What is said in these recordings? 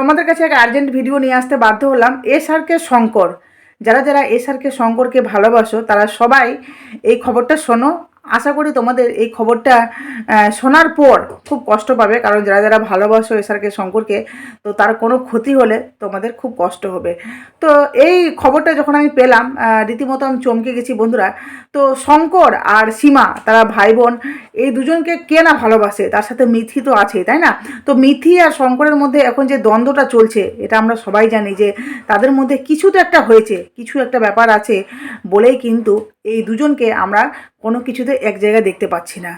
তোমাদের কাছে এক আর্জেন্ট ভিডিও নিয়ে আসতে বাধ্য হলাম এস আরকে শঙ্কর। যারা যারা এস আরকে শঙ্করকে ভালোবাসো, তারা সবাই এই খবরটা শোনো। আশা করি তোমাদের এই খবরটা শোনার পর খুব কষ্ট পাবে, কারণ যারা যারা ভালোবাসো এস আরকে শঙ্করকে তো তার কোনো ক্ষতি হলে তোমাদের খুব কষ্ট হবে। তো এই খবরটা যখন আমি পেলাম রীতিমতো আমি চমকে গেছি বন্ধুরা, তো শঙ্কর আর সীমা, তারা ভাই বোন এই দুজনকে কে না ভালোবাসে? তার সাথে মিথি তো আছেই, তাই না? তো মিথি আর শঙ্করের মধ্যে এখন যে দ্বন্দ্বটা চলছে, এটা আমরা সবাই জানি যে তাদের মধ্যে কিছু তো একটা হয়েছে, কিছু একটা ব্যাপার আছে বলেই কিন্তু এই দুজনকে আমরা কোনো কিছুতে এক জায়গায় দেখতে পাচ্ছি না।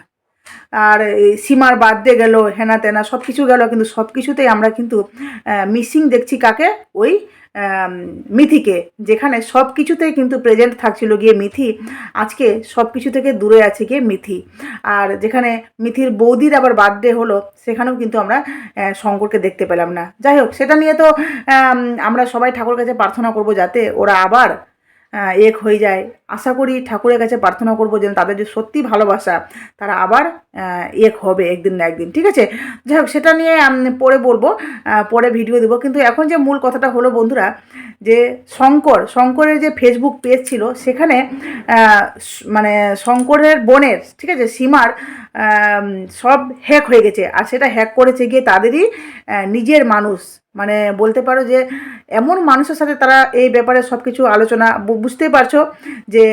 আর সীমার বার্থডে গেল, হেনা তেনা সব কিছু গেল, কিন্তু সব কিছুতেই আমরা কিন্তু মিসিং দেখছি কাকে? ওই মিথিকে, যেখানে সব কিছুতেই কিন্তু প্রেজেন্ট থাকছিল গিয়ে মিথি। আজকে সব কিছু থেকে দূরে আছে গিয়ে মিথি। আর যেখানে মিথির বৌদির আবার বার্থডে হলো, সেখানেও কিন্তু আমরা শঙ্করকে দেখতে পেলাম না। যাই হোক, সেটা নিয়ে তো আমরা সবাই ঠাকুর কাছে প্রার্থনা করব যাতে ওরা আবার এক হয়ে যায়। আশা করি ঠাকুরের কাছে প্রার্থনা করব যেন তাদের যে সত্যি ভালোবাসা, তারা আবার এক হবে একদিন না একদিন, ঠিক আছে? যাই হোক, সেটা নিয়ে পরে বলব পরে ভিডিও দেবো। কিন্তু এখন যে মূল কথাটা হলো বন্ধুরা, যে শঙ্কর, শঙ্করের যে ফেসবুক পেজ ছিল, সেখানে মানে শঙ্করের বোনের, ঠিক আছে, সীমার সব হ্যাক হয়ে গেছে। আর সেটা হ্যাক করেছে গিয়ে তাদেরই নিজের মানুষ মানে বলতে পারো যে এমন মানুষের সাথে তারা এই ব্যাপারে সব কিছু আলোচনা বুঝতেই পারছ যে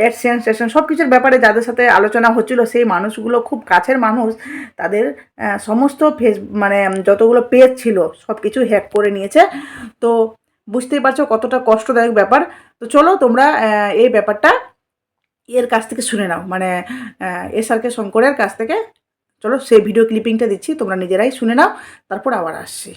অ্যাডসেন্স টেশন সব কিছুর ব্যাপারে যাদের সাথে আলোচনা হচ্ছিল, সেই মানুষগুলো খুব কাছের মানুষ, তাদের সমস্ত ফেস মানে যতগুলো পেজ ছিল সব কিছু হ্যাক করে নিয়েছে। তো বুঝতেই পারছ কতটা কষ্টদায়ক ব্যাপার। তো চলো তোমরা এই ব্যাপারটা এর কাছ থেকে শুনে নাও। মানে এস আর কে শঙ্করের কাছ থেকে। চলো সেই ভিডিও ক্লিপিংটা দিচ্ছি, তোমরা নিজেরাই শুনে নাও, তারপর আবার আসছি।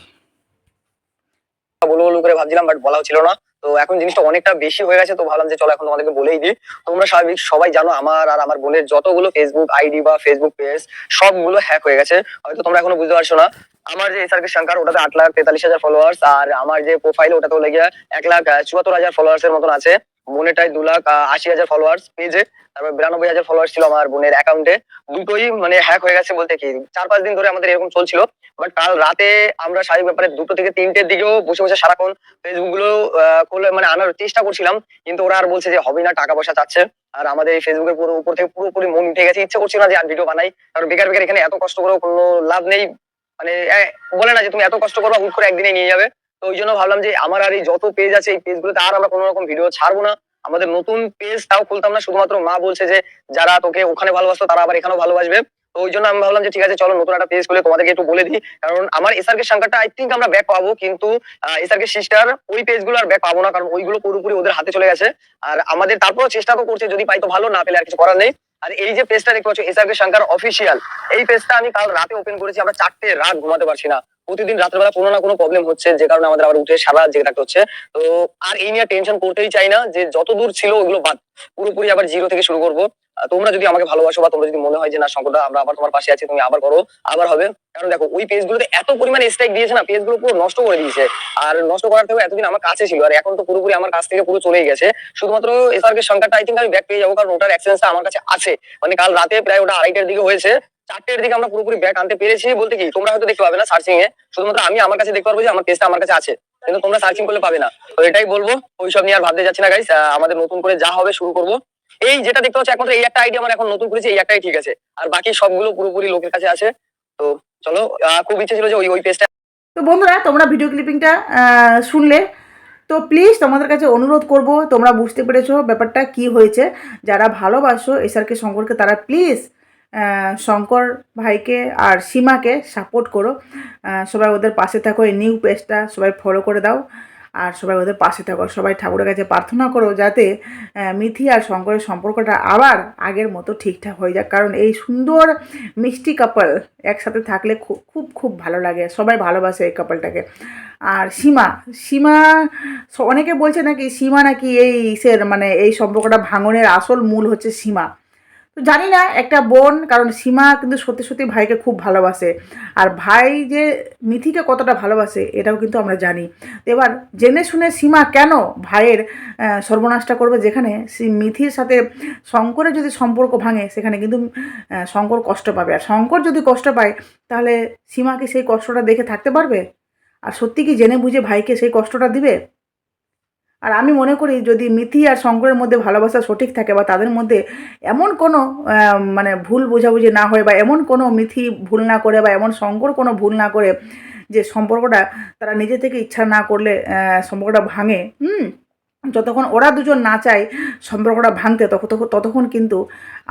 বলব বলব করে ভাবছিলাম বাট বলাও ছিল না। তো এখন জিনিসটা অনেকটা বেশি হয়ে গেছে, তো ভাবলাম যে চলো এখন তোমাদেরকে বলেই দিই। তোমরা স্বাভাবিক সবাই জানো আমার আর আমার বোনের যতগুলো ফেসবুক আইডি বা ফেসবুক পেজ সবগুলো হ্যাক হয়ে গেছে। হয়তো তোমরা এখনও বুঝতে পারছ না। আমার যে এসআরকে শঙ্কর ওটাতে আট লাখ তেতাল্লিশ হাজার ফলোয়ার্স আর আমার যে প্রোফাইল ওটাতে লেগে এক লাখ চুয়াত্তর হাজার ফলোয়ার্স এর মতন আছে। বোনেরটাই দু লাখ আশি হাজার ফলোয়ার্স পেজে তারপর বিরানব্বই হাজার ফলোয়ার্স ছিল আমার বোনের অ্যাকাউন্টে দুটোই মানে হ্যাক হয়ে গেছে বলতে কি, চার পাঁচ দিন ধরে আমাদের এরকম চলছিল। বাট কাল রাতে আমরা স্বাভাবিক ব্যাপারে দুটো থেকে তিনটের দিকেও বসে বসে সারাক্ষণ ফেসবুকগুলো মানে আনার চেষ্টা করছিলাম। কিন্তু ওরা আর বলছে যে হবে না, টাকা পয়সা চাচ্ছে। আর আমাদের এই ফেসবুকের পুরো উপর থেকে পুরোপুরি মন উঠে গেছে। ইচ্ছে করছিল না যে আর ভিডিও বানাই। কারণ বেকার বেকার এখানে এত কষ্ট করেও কোনো লাভ নেই। মানে বলে না যে তুমি এত কষ্ট করবা, হুট করে একদিনে নিয়ে যাবে। তো ওই জন্য ভাবলাম যে আমার আর এই যত পেজ আছে এই পেজ গুলোতে আর আমরা কোনো রকম ভিডিও ছাড়বো না। আমাদের নতুন পেজ তাও খুলতাম না, শুধুমাত্র মা বলছে যে যারা তোকে ওখানে ভালোবাসতো তারা আবার এখানেও ভালোবাসবে। তো ওই জন্য আমি ভাবলাম যে ঠিক আছে, চলো নতুন একটা পেজ খুলে তোমাদেরকে একটু বলে দিই। কারণ আমার এসআরকে সংখ্যাটা আই থিঙ্ক আমরা ব্যাক পাবো, কিন্তু এসআরকে সিস্টার ওই পেজগুলো আর ব্যাক পাবো না, কারণ ওইগুলো পুরোপুরি ওদের হাতে চলে গেছে। আর আমাদের তারপরও চেষ্টা তো করছে, যদি পাই তো ভালো, না পেলে আর কিছু করার নেই। আর এই যে পেজটা দেখতে পাচ্ছ এসআরকে শঙ্কর অফিসিয়াল এই পেজটা আমি কাল রাতে ওপেন করেছি, আমরা চারটে রাত ঘুমাতে পারছি না। প্রতিদিন রাত্রেবেলা কোনো না কোনো প্রবলেম হচ্ছে, যে কারণে আমাদের আবার উঠে সারা জেগে থাকতে হচ্ছে। তো আর এই নিয়ে টেনশন করতেই চাই না, যে যত দূর ছিল ওগুলো বাদ। পুরোপুরি আবার জিরো থেকে শুরু করব। তোমরা যদি আমাকে ভালোবাসো বা তোমরা যদি মনে হয় যে না, শঙ্করদা, আমরা আবার তোমার পাশে আছি, তুমি আবার করো, আবার হবে। কারণ দেখো, ওই পেজগুলোতে এত পরিমাণে স্ট্রাইক দিয়েছে না পেজগুলো পুরো নষ্ট করে দিয়েছে। আর নষ্ট করার থেকে এতদিন আমার কাছে ছিল, আর এখন তো পুরোপুরি আমার কাছ থেকে পুরো চলেই গেছে। শুধুমাত্র এসআরকে সংখ্যাটা আই থিঙ্ক আমি ব্যাক পেয়ে যাব, কারণ ওটার অ্যাক্সেন্সটা আমার কাছে আছে। মানে কাল রাতে প্রায় ওটা আড়াইটার দিকে হয়েছে। চারটের দিকে আমরা পুরোপুরি ব্যাক আনতে পেরেছি বলতে কি, তোমরা হয়তো দেখতে পাবে না সার্চিং এ। শুধুমাত্র আমি আমার কাছে দেখতে পারব যে আমার পেজটা আমার কাছে আছে। কিন্তু তোমরা সার্চিং করলে পাবে না। তো এটাই বলব, ওইসব নিয়ে আর ভাবতে যাচ্ছি না গাইস আমাদের নতুন করে যা হবে শুরু করব। এই যেটা দেখতে পাচ্ছ, একমাত্র এই একটা আইডিয়া আমার এখন নতুন করেছি, এই একটাই ঠিক আছে। আর বাকি সবগুলো পুরোপুরি লোকের কাছে আছে। তো চলো খুব ইচ্ছে ছিল যে ওই ওই পেজটা তো বন্ধুরা, তোমরা ভিডিও ক্লিপিংটা শুনলে। তো প্লিজ তোমাদের কাছে অনুরোধ করব, তোমরা বুঝতে পেরেছ ব্যাপারটা কি হয়েছে। যারা ভালোবাসো এসআরকে সম্পর্কে, তারা প্লিজ শঙ্কর ভাইকে আর সীমাকে সাপোর্ট করো। সবাই ওদের পাশে থাকো, এই নিউ পেজটা সবাই ফলো করে দাও। আর সবাই ওদের পাশে থাকো, সবাই ঠাকুরের কাছে প্রার্থনা করো যাতে মিথি আর শঙ্করের সম্পর্কটা আবার আগের মতো ঠিকঠাক হয়ে যাক। কারণ এই সুন্দর মিষ্টি কাপল একসাথে থাকলে খুব খুব খুব ভালো লাগে। সবাই ভালোবাসে এই কাপলটাকে আর সীমা সীমা অনেকে বলছে নাকি সীমা নাকি এই ইসের মানে এই সম্পর্কটা ভাঙনের আসল মূল হচ্ছে সীমা। তো জানি না, একটা বোন, কারণ সীমা কিন্তু সত্যি সত্যি ভাইকে খুব ভালোবাসে। আর ভাই যে মিথিকে কতটা ভালোবাসে, এটাও কিন্তু আমরা জানি। তো এবার জেনে শুনে সীমা কেন ভাইয়ের সর্বনাশটা করবে যেখানে মিথির সাথে শঙ্করের যদি সম্পর্ক ভাঙে, সেখানে কিন্তু শঙ্কর কষ্ট পাবে। আর শঙ্কর যদি কষ্ট পায়, তাহলে সীমা কি সেই কষ্টটা দেখে থাকতে পারবে? আর সত্যি কি জেনে বুঝে ভাইকে সেই কষ্টটা দিবে? আর আমি মনে করি যদি মিথি আর শঙ্করের মধ্যে ভালোবাসা সঠিক থাকে বা তাদের মধ্যে এমন কোনো মানে ভুল বোঝাবুঝি না হয় বা এমন কোনো মিথি ভুল না করে বা এমন শঙ্কর কোনো ভুল না করে যে সম্পর্কটা তারা নিজে থেকে ইচ্ছা না করলে সম্পর্কটা ভাঙে, হুম? যতক্ষণ ওরা দুজন না চায় সম্পর্কটা ভাঙতে তখন ততক্ষণ কিন্তু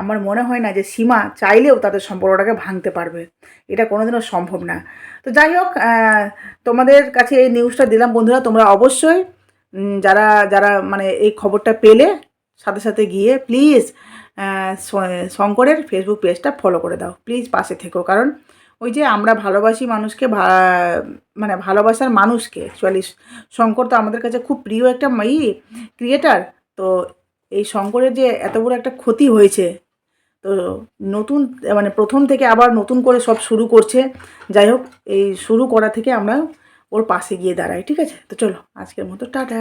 আমার মনে হয় না যে সীমা চাইলেও তাদের সম্পর্কটাকে ভাঙতে পারবে। এটা কোনোদিনও সম্ভব না। তো যাই হোক তোমাদের কাছে এই নিউজটা দিলাম। বন্ধুরা, তোমরা অবশ্যই যারা যারা মানে এই খবরটা পেলে সাথে সাথে গিয়ে প্লিজ শঙ্করের ফেসবুক পেজটা ফলো করে দাও। প্লিজ পাশে থেকো। কারণ ওই যে আমরা ভালোবাসি মানুষকে মানে ভালোবাসার মানুষকে। অ্যাকচুয়ালি শঙ্কর তো আমাদের কাছে খুব প্রিয় একটা ই ক্রিয়েটার তো এই শঙ্করের যে এত বড় একটা ক্ষতি হয়েছে, তো নতুন মানে প্রথম থেকে আবার নতুন করে সব শুরু করছে। যাই হোক, এই শুরু করা থেকে আমরা ওর পাশে গিয়ে দাঁড়াই ঠিক আছে? তো চলো আজকের মতো টাটা।